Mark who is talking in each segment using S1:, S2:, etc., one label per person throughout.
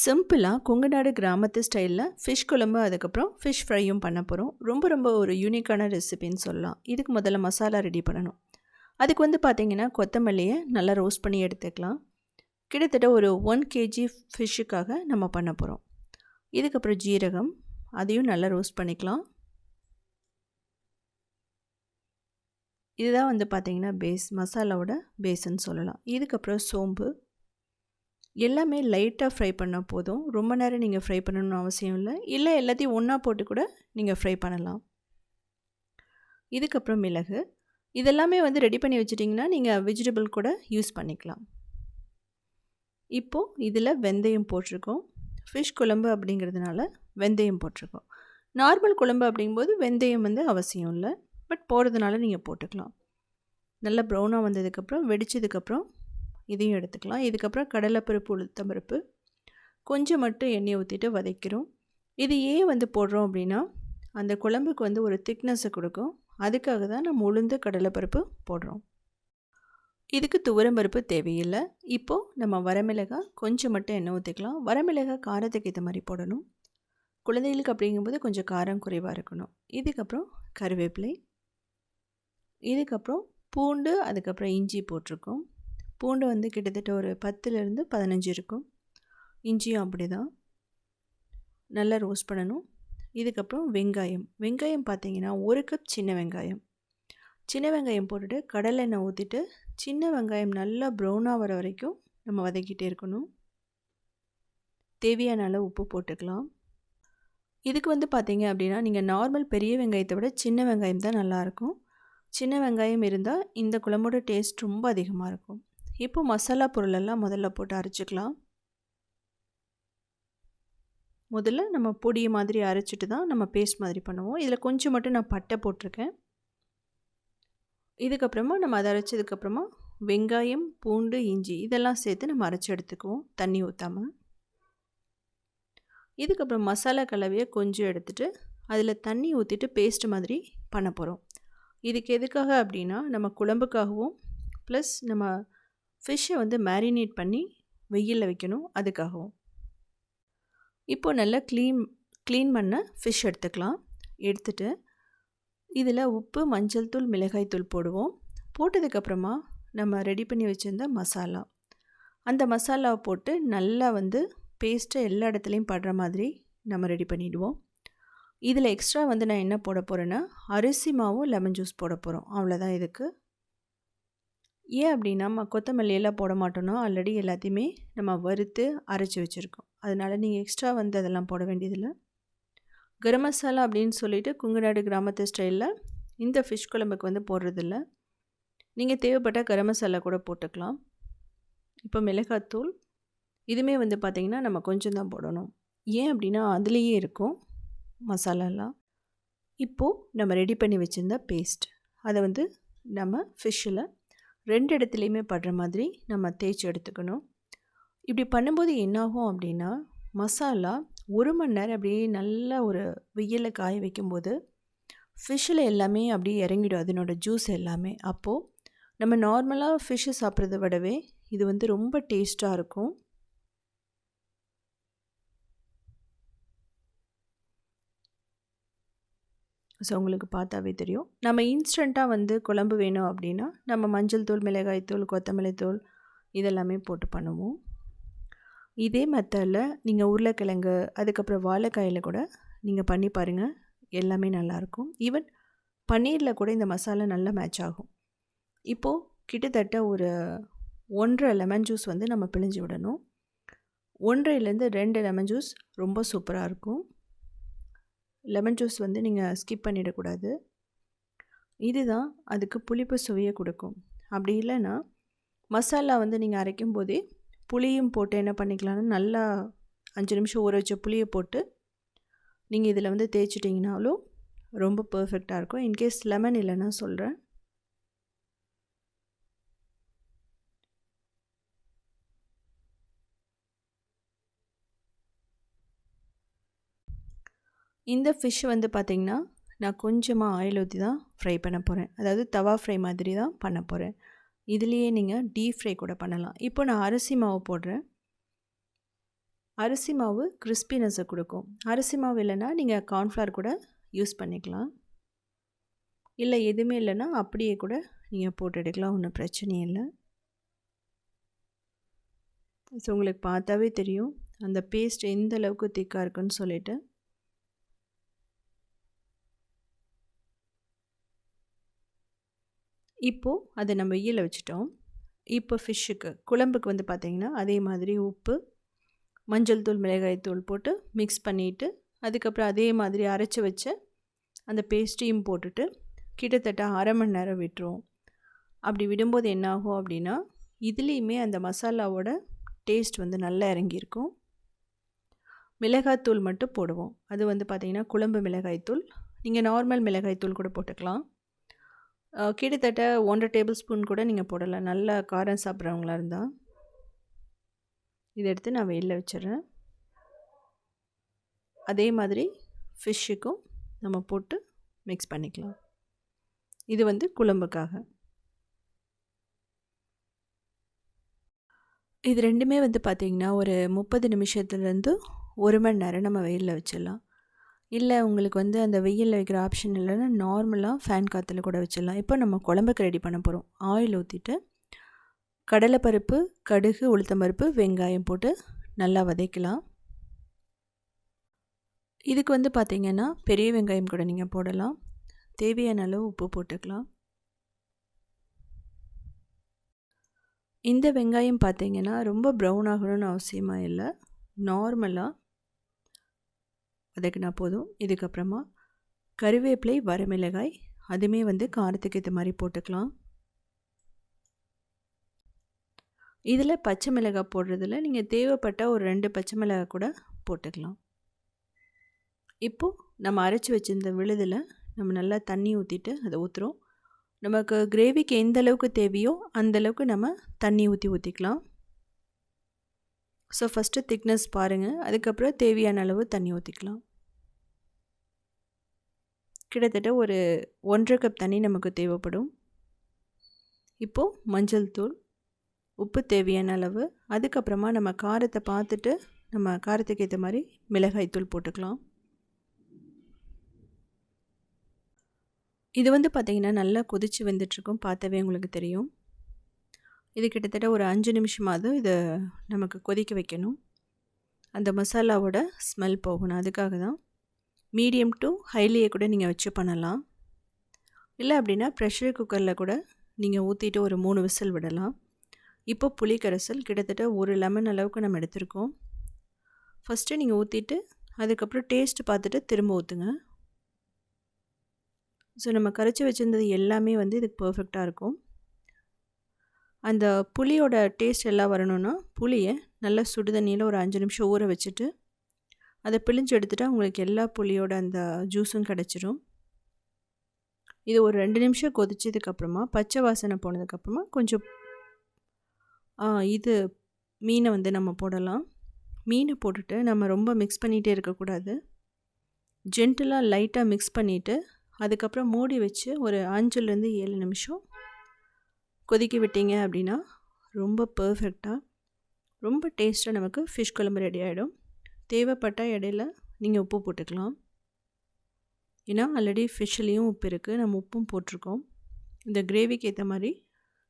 S1: சிம்பிளாக கொங்குநாடு கிராமத்து ஸ்டைலில் ஃபிஷ் குழம்பு அதுக்கப்புறம் ஃபிஷ் ஃப்ரையும் பண்ண போகிறோம் ரொம்ப ரொம்ப ஒரு யூனிக்கான ரெசிபின்னு சொல்லலாம். இதுக்கு முதல்ல மசாலா ரெடி பண்ணணும். அதுக்கு வந்து பார்த்திங்கன்னா கொத்தமல்லியை நல்லா ரோஸ்ட் பண்ணி எடுத்துக்கலாம். கிட்டத்தட்ட ஒரு ஒன் கேஜி ஃபிஷ்ஷுக்காக நம்ம பண்ண போகிறோம் இதுக்கப்புறம் ஜீரகம் அதையும் நல்லா ரோஸ்ட் பண்ணிக்கலாம். இதுதான் வந்து பார்த்திங்கன்னா பேஸ் மசாலாவோட பேஸ்ன்னு சொல்லலாம். இதுக்கப்புறம் சோம்பு எல்லாமே லைட்டாக ஃப்ரை பண்ணால் போதும். ரொம்ப நேரம் நீங்கள் ஃப்ரை பண்ணணும்னு அவசியம் இல்லை. இல்லை எல்லாத்தையும் ஒன்றா போட்டு கூட நீங்கள் ஃப்ரை பண்ணலாம். இதுக்கப்புறம் மிளகு. இதெல்லாமே வந்து ரெடி பண்ணி வச்சிட்டிங்கன்னா நீங்கள் வெஜிடபிள் கூட யூஸ் பண்ணிக்கலாம். இப்போது இதில் வெந்தயம் போட்டிருக்கோம். ஃபிஷ் குழம்பு அப்படிங்கிறதுனால வெந்தயம் போட்டிருக்கோம். நார்மல் குழம்பு அப்படிங்கும்போது வெந்தயம் வந்து அவசியம் இல்லை. பட் போடுறதுனால நீங்கள் போட்டுக்கலாம். நல்லா ப்ரௌனாக வந்ததுக்கப்புறம் வெடித்ததுக்கப்புறம் இதையும் எடுத்துக்கலாம். இதுக்கப்புறம் கடலைப்பருப்பு உளுத்தம்பருப்பு. கொஞ்சம் மட்டும் எண்ணெய் ஊற்றிட்டு வதக்கிறோம். இது ஏன் வந்து போடுறோம் அப்படின்னா அந்த குழம்புக்கு வந்து ஒரு திக்னஸை கொடுக்கும். அதுக்காக தான் நம்ம உளுந்து கடலைப்பருப்பு போடுறோம். இதுக்கு துவரம்பருப்பு தேவையில்லை. இப்போது நம்ம வரமிளகாய் கொஞ்சம் மட்டும் எண்ணெய் ஊற்றிக்கலாம் வரமிளகாய் காரத்துக்கு ஏற்ற மாதிரி போடணும். குழந்தைகளுக்கு அப்படிங்கும்போது கொஞ்சம் காரம் குறைவாக இருக்கணும். இதுக்கப்புறம் கருவேப்பிலை. இதுக்கப்புறம் பூண்டு அதுக்கப்புறம் இஞ்சி போட்டிருக்கோம். பூண்டு வந்து கிட்டத்தட்ட ஒரு பத்துலேருந்து பதினஞ்சு இருக்கும். இஞ்சியும் அப்படி தான் நல்லா ரோஸ்ட் பண்ணணும். இதுக்கப்புறம் வெங்காயம். வெங்காயம் பார்த்தீங்கன்னா ஒரு கப் சின்ன வெங்காயம். சின்ன வெங்காயம் போட்டுட்டு கடலெண்ணெய் ஊற்றிட்டு சின்ன வெங்காயம் நல்லா ப்ரௌனாக வர வரைக்கும் நம்ம வதக்கிட்டே இருக்கணும். தேவையான அளவு உப்பு போட்டுக்கலாம். இதுக்கு வந்து பார்த்தீங்க அப்படின்னா நீங்கள் நார்மல் பெரிய வெங்காயத்தை விட சின்ன வெங்காயம் தான் நல்லாயிருக்கும் சின்ன வெங்காயம் இருந்தால் இந்த குழம்போட டேஸ்ட் ரொம்ப அதிகமாக இருக்கும். இப்போ மசாலா பொருளெல்லாம் முதல்ல போட்டு அரைச்சிக்கலாம். முதல்ல நம்ம பொடி மாதிரி அரைச்சிட்டு தான் நம்ம பேஸ்ட் மாதிரி பண்ணுவோம். இதில் கொஞ்சம் மட்டும் நான் பட்டை போட்டிருக்கேன். இதுக்கப்புறமா நம்ம அதை அரைச்சதுக்கப்புறமா வெங்காயம் பூண்டு இஞ்சி இதெல்லாம் சேர்த்து நம்ம அரைச்சி எடுத்துக்குவோம். தண்ணி ஊற்றாமல் இதுக்கப்புறம் மசாலா கலவையை கொஞ்சம் எடுத்துகிட்டு அதில் தண்ணி ஊற்றிட்டு பேஸ்ட் மாதிரி பண்ண போகிறோம் இதுக்கு எதுக்காக அப்படின்னா நம்ம குழம்புக்காகவும் ப்ளஸ் நம்ம ஃபிஷ்ஷை வந்து மேரினேட் பண்ணி வெயிலில் வைக்கணும். அதுக்காகவும். இப்போது நல்லா க்ளீன் க்ளீன் பண்ண ஃபிஷ் எடுத்துக்கலாம். எடுத்துகிட்டு இதில் உப்பு மஞ்சள் தூள் மிளகாய் தூள் போடுவோம். போட்டதுக்கப்புறமா நம்ம ரெடி பண்ணி வச்சுருந்த மசாலா. அந்த மசாலாவை போட்டு நல்லா வந்து பேஸ்ட்டை எல்லா இடத்துலையும் படுற மாதிரி நம்ம ரெடி பண்ணிவிடுவோம் இதில் எக்ஸ்ட்ரா வந்து நான் என்ன போட போகிறேன்னா அரிசி மாவும் லெமன் ஜூஸ் போட போகிறோம் அவ்வளோதான் இதுக்கு. ஏன் அப்படின்னா நம்ம கொத்தமல்லியெல்லாம் போட மாட்டோம்னா ஆல்ரெடி எல்லாத்தையுமே நம்ம வறுத்து அரைச்சி வச்சுருக்கோம். அதனால் நீங்கள் எக்ஸ்ட்ரா வந்து அதெல்லாம் போட வேண்டியதில்லை. கரம் மசாலா அப்படின்னு சொல்லிட்டு குங்குநாடு கிராமத்து ஸ்டைலில் இந்த ஃபிஷ் குழம்புக்கு வந்து போடுறதில்ல. நீங்கள் தேவைப்பட்டால் கரம் மசாலா கூட போட்டுக்கலாம். இப்போ மிளகாத்தூள் இதுவுமே வந்து பார்த்திங்கன்னா நம்ம கொஞ்சம் தான் போடணும். ஏன் அப்படின்னா அதுலேயே இருக்கும் மசாலாலாம். இப்போது நம்ம ரெடி பண்ணி வச்சுருந்த பேஸ்ட் அதை வந்து நம்ம ஃபிஷ்ஷில் ரெண்டு இடத்துலையுமே படுற மாதிரி நம்ம தேய்ச்சி எடுத்துக்கணும். இப்படி பண்ணும்போது என்னாகும் அப்படின்னா மசாலா ஒரு மணி நேரம் அப்படியே நல்லா ஒரு வெயிலில் காய வைக்கும்போது ஃபிஷ்ஷில் எல்லாமே அப்படியே இறங்கிடும். அதனோட ஜூஸ் எல்லாமே. அப்போது நம்ம நார்மலாக ஃபிஷ்ஷு சாப்பிட்றத விடவே இது வந்து ரொம்ப டேஸ்ட்டாக இருக்கும். ஸோ உங்களுக்கு பார்த்தாவே தெரியும். நம்ம இன்ஸ்டண்ட்டாக வந்து குழம்பு வேணும் அப்படின்னா நம்ம மஞ்சள் தூள் மிளகாய் தூள் கொத்தமல்லி தூள் இதெல்லாமே போட்டு பண்ணுவோம். இதே மெத்தடில் நீங்கள் உருளைக்கிழங்கு அதுக்கப்புறம் வாழைக்காயில் கூட நீங்கள் பண்ணி பாருங்கள் எல்லாமே நல்லாயிருக்கும் ஈவன் பன்னீரில் கூட இந்த மசாலா நல்லா மேட்ச் ஆகும். இப்போது கிட்டத்தட்ட ஒரு ஒன்றரை லெமன் ஜூஸ் வந்து நம்ம பிழிஞ்சு விடணும். ஒன்றரைலேருந்து ரெண்டு லெமன் ஜூஸ் ரொம்ப சூப்பராக இருக்கும். லெமன் ஜூஸ் வந்து நீங்கள் ஸ்கிப் பண்ணிடக்கூடாது. இதுதான் அதுக்கு புளிப்பு சுவையை கொடுக்கும். அப்படி இல்லைன்னா மசாலா வந்து நீங்கள் அரைக்கும் போதே புளியும் போட்டு என்ன பண்ணிக்கலாம்னு நல்லா அஞ்சு நிமிஷம் ஊற வச்ச புளியை போட்டு நீங்கள் இதில் வந்து தேய்ச்சிட்டிங்கனாலும் ரொம்ப பர்ஃபெக்டாக இருக்கும். இன்கேஸ் லெமன் இல்லைன்னா சொல்கிறேன் இந்த ஃபிஷ் வந்து பார்த்திங்கன்னா நான் கொஞ்சமாக ஆயில் ஊற்றி தான் ஃப்ரை பண்ண போகிறேன் அதாவது தவா ஃப்ரை மாதிரி தான் பண்ண போகிறேன் இதுலேயே நீங்கள் டீப் ஃப்ரை கூட பண்ணலாம். இப்போ நான் அரிசி மாவு போடுறேன். அரிசி மாவு கிறிஸ்பினஸை கொடுக்கும். அரிசி மாவு இல்லைன்னா நீங்கள் கார்ன்ஃப்ளவர் கூட யூஸ் பண்ணிக்கலாம். இல்லை எதுவுமே இல்லைன்னா அப்படியே கூட நீங்கள் போட்டு எடுக்கலாம். ஒன்றும் பிரச்சனையும் இல்லை. ஸோ உங்களுக்கு பார்த்தாவே தெரியும். அந்த பேஸ்ட் எந்த அளவுக்கு திக்காக இருக்குன்னு சொல்லிவிட்டு இப்போது அதை நம்ம ஈயில் வச்சுட்டோம். இப்போ ஃபிஷ்ஷுக்கு குழம்புக்கு வந்து பார்த்திங்கன்னா அதே மாதிரி உப்பு மஞ்சள் தூள் மிளகாய் தூள் போட்டு மிக்ஸ் பண்ணிவிட்டு அதுக்கப்புறம் அதே மாதிரி அரைச்சி வச்ச அந்த பேஸ்ட்டையும் போட்டுட்டு கிட்டத்தட்ட அரை மணி நேரம் விட்டுருவோம் அப்படி விடும்போது என்னாகும் அப்படின்னா இதுலேயுமே அந்த மசாலாவோட டேஸ்ட் வந்து நல்லா இறங்கியிருக்கும். மிளகாய்த்தூள் மட்டும் போடுவோம். அது வந்து பார்த்திங்கன்னா குழம்பு மிளகாய்த்தூள் நீங்கள் நார்மல் மிளகாய்த்தூள் கூட போட்டுக்கலாம். கிட்டத்தட்ட ஒன்றரை டேபிள் ஸ்பூன் கூட நீங்கள் போடலாம். நல்லா காரம் சாப்பிட்றவங்களா இருந்தால் இதை எடுத்து நான் வெயிலில் வச்சிடுறேன். அதே மாதிரி ஃபிஷ்ஷுக்கும் நம்ம போட்டு மிக்ஸ் பண்ணிக்கலாம். இது வந்து குழம்புக்காக. இது ரெண்டுமே வந்து பார்த்திங்கன்னா ஒரு முப்பது நிமிஷத்துலேருந்து ஒரு மணி நேரம் நம்ம வெயிலில் வச்சிடலாம். இல்லை உங்களுக்கு வந்து அந்த வெயிலில் வைக்கிற ஆப்ஷன் இல்லைன்னா நார்மலாக ஃபேன் காற்றுல கூட வச்சிடலாம். இப்போ நம்ம குழம்புக்கு ரெடி பண்ண போகிறோம் ஆயில் ஊற்றிட்டு கடலைப்பருப்பு கடுகு உளுத்தம்பருப்பு வெங்காயம் போட்டு நல்லா வதக்கலாம். இதுக்கு வந்து பார்த்திங்கன்னா பெரிய வெங்காயம் கூட நீங்கள் போடலாம். தேவையான அளவு உப்பு போட்டுக்கலாம். இந்த வெங்காயம் பார்த்திங்கன்னா ரொம்ப ப்ரௌன் ஆகணும்னு அவசியமாக இல்லை. நார்மலாக வதக்கினா போதும். இதுக்கப்புறமா கருவேப்பிலை வரமிளகாய் அதுவுமே வந்து காரத்துக்கு ஏற்ற மாதிரி போட்டுக்கலாம். இதில் பச்சை மிளகாய் போடுறதில் நீங்கள் தேவைப்பட்ட ஒரு ரெண்டு பச்சை மிளகாய் கூட போட்டுக்கலாம். இப்போது நம்ம அரைச்சி வச்சிருந்த விழுதில் நம்ம நல்லா தண்ணி ஊற்றிட்டு அதை ஊற்றுறோம் நமக்கு கிரேவிக்கு எந்த அளவுக்கு தேவையோ அந்தளவுக்கு நம்ம தண்ணி ஊற்றி ஊற்றிக்கலாம் ஸோ ஃபஸ்ட்டு திக்னஸ் பாருங்கள் அதுக்கப்புறம் தேவையான அளவு தண்ணி ஊற்றிக்கலாம் கிட்டத்தட்ட ஒரு ஒன்றரை கப் தண்ணி நமக்கு தேவைப்படும். இப்போது மஞ்சள் தூள் உப்பு தேவையான அளவு அதுக்கப்புறமா நம்ம காரத்தை பார்த்துட்டு நம்ம காரத்துக்கு ஏற்ற மாதிரி மிளகாய் தூள் போட்டுக்கலாம். இது வந்து பார்த்திங்கன்னா நல்லா கொதித்து வந்துட்டுருக்கும் பார்த்தவே உங்களுக்கு தெரியும். இது கிட்டத்தட்ட ஒரு அஞ்சு நிமிஷமாவது இதை நமக்கு கொதிக்க வைக்கணும். அந்த மசாலாவோட ஸ்மெல் போகணும். அதுக்காக தான் மீடியம் டு ஹைலியே கூட நீங்கள் வச்சு பண்ணலாம். இல்லை அப்படின்னா ப்ரெஷர் குக்கரில் கூட நீங்கள் ஊற்றிட்டு ஒரு மூணு விசில் விடலாம். இப்போ புளி கரைசல் கிட்டத்தட்ட ஒரு லெமன் அளவுக்கு நம்ம எடுத்திருக்கோம். ஃபஸ்ட்டு நீங்கள் ஊற்றிட்டு அதுக்கப்புறம் டேஸ்ட்டு பார்த்துட்டு திரும்ப ஊற்றுங்க ஸோ நம்ம கரைச்சி வச்சுருந்தது எல்லாமே வந்து இதுக்கு பர்ஃபெக்டாக இருக்கும். அந்த புளியோட டேஸ்ட் எல்லாம் வரணும்னா புளியை நல்லா சுடு தண்ணியில் ஒரு அஞ்சு நிமிஷம் ஊற வச்சுட்டு அதை பிழிஞ்சு எடுத்துகிட்டா உங்களுக்கு எல்லா புளியோட அந்த ஜூஸும் கிடச்சிரும். இது ஒரு ரெண்டு நிமிஷம் கொதிச்சதுக்கப்புறமா பச்சை வாசனை போனதுக்கப்புறமா கொஞ்சம் இது மீனை வந்து நம்ம போடலாம். மீனை போட்டுட்டு நம்ம ரொம்ப மிக்ஸ் பண்ணிகிட்டே இருக்கக்கூடாது. ஜென்டலாக லைட்டாக மிக்ஸ் பண்ணிவிட்டு அதுக்கப்புறம் மூடி வச்சு ஒரு அஞ்சுலேருந்து ஏழு நிமிஷம் கொதிக்க விட்டீங்க அப்படின்னா ரொம்ப பர்ஃபெக்டாக ரொம்ப டேஸ்ட்டாக நமக்கு ஃபிஷ் குழம்பு ரெடி ஆகிடும் தேவைப்பட்ட இடையில நீங்கள் உப்பு போட்டுக்கலாம். ஏன்னா ஆல்ரெடி ஃபிஷ்லேயும் உப்பு இருக்குது நம்ம உப்பும் போட்டிருக்கோம். இந்த கிரேவிக்கு ஏற்ற மாதிரி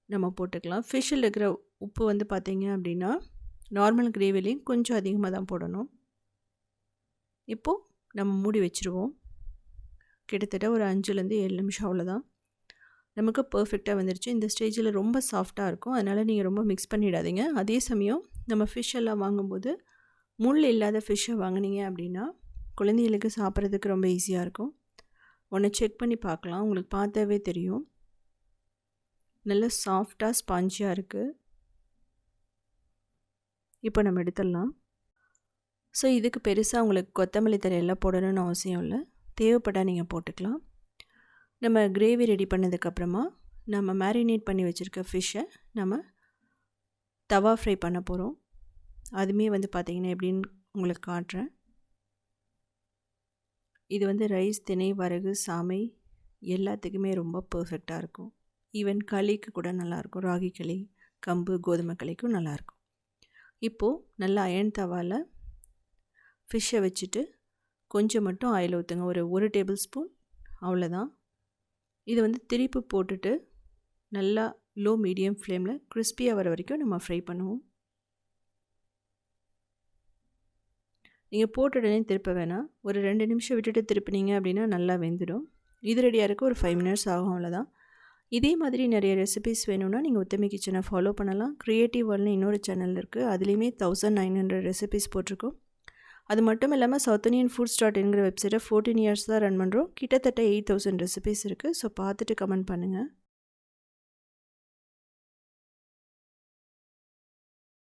S1: நம்ம போட்டுக்கலாம். ஃபிஷ்ஷில் இருக்கிற உப்பு வந்து பார்த்திங்க அப்படின்னா நார்மல் கிரேவிலையும் கொஞ்சம் அதிகமாக தான் போடணும். இப்போது நம்ம மூடி வச்சுருவோம். கிட்டத்தட்ட ஒரு அஞ்சுலேருந்து ஏழு நிமிஷம் அவ்வளோதான் நமக்கு பர்ஃபெக்டாக வந்துருச்சு. இந்த ஸ்டேஜில் ரொம்ப சாஃப்டாக இருக்கும். அதனால் நீங்கள் ரொம்ப மிக்ஸ் பண்ணிடாதீங்க. அதே சமயம் நம்ம ஃபிஷ் எல்லாம் வாங்கும்போது முள் இல்லாத ஃபிஷ்ஷை வாங்கினீங்க அப்படின்னா குழந்தைகளுக்கு சாப்பிட்றதுக்கு ரொம்ப ஈஸியாக இருக்கும். ஒன்று செக் பண்ணி பார்க்கலாம். உங்களுக்கு பார்த்தாவே தெரியும். நல்ல சாஃப்டாக ஸ்பாஞ்சியாக இருக்குது இப்போ நம்ம எடுத்துடலாம். ஸோ இதுக்கு பெருசாக உங்களுக்கு கொத்தமல்லி தரையெல்லாம் போடணும்னு அவசியம் இல்லை. தேவைப்பட்டால் நீங்கள் போட்டுக்கலாம். நம்ம கிரேவி ரெடி பண்ணதுக்கப்புறமா நம்ம மேரினேட் பண்ணி வச்சுருக்க ஃபிஷ்ஷை நம்ம தவா ஃப்ரை பண்ண போகிறோம் அதுவுமே வந்து பார்த்திங்கன்னா எப்படின்னு உங்களுக்கு காட்டுறேன். இது வந்து ரைஸ் தினை வரகு சாமை எல்லாத்துக்குமே ரொம்ப பர்ஃபெக்டாக இருக்கும். ஈவன் களிக்கு கூட நல்லாயிருக்கும் ராகி களி கம்பு கோதுமை களிக்கும் நல்லாயிருக்கும் இப்போது நல்லா அயன் தவாவில் ஃபிஷ்ஷை வச்சுட்டு கொஞ்சம் மட்டும் ஆயில் ஊற்றுங்க ஒரு ஒரு டேபிள் ஸ்பூன் அவ்வளோதான் இதை வந்து திருப்பி போட்டுட்டு நல்லா லோ மீடியம் ஃப்ளேமில் கிறிஸ்பியாக வர வரைக்கும் நம்ம ஃப்ரை பண்ணுவோம். நீங்கள் போட்ட உடனே திருப்ப வேணாம். ஒரு ரெண்டு நிமிஷம் விட்டுட்டு திருப்பினீங்க அப்படின்னா நல்லா வெந்துடும். இது ரெடியாக இருக்க. ஒரு ஃபைவ் மினிட்ஸ் ஆகும் அவ்வளோதான் இதே மாதிரி நிறைய ரெசிபிஸ் வேணும்னா நீங்கள் உத்தமி கிச்சனை ஃபாலோ பண்ணலாம். க்ரியேட்டிவ் வேர்ல்டுன்னு இன்னொரு சேனல் இருக்குது அதுலேயுமே தௌசண்ட் நைன் ஹண்ட்ரட் ரெசிபிஸ் போட்டிருக்கோம். அது மட்டும் இல்லாமல் சவுத் இந்தியன் ஃபுட் ஸ்டார்ட் என்கிற வெப்சைட்டை ஃபோர்டீன் இயர்ஸ் தான் ரன் பண்ணுறோம் கிட்டத்தட்ட எயிட் தௌசண்ட் ரெசிபிஸ் இருக்குது ஸோ பார்த்துட்டு கமெண்ட் பண்ணுங்கள்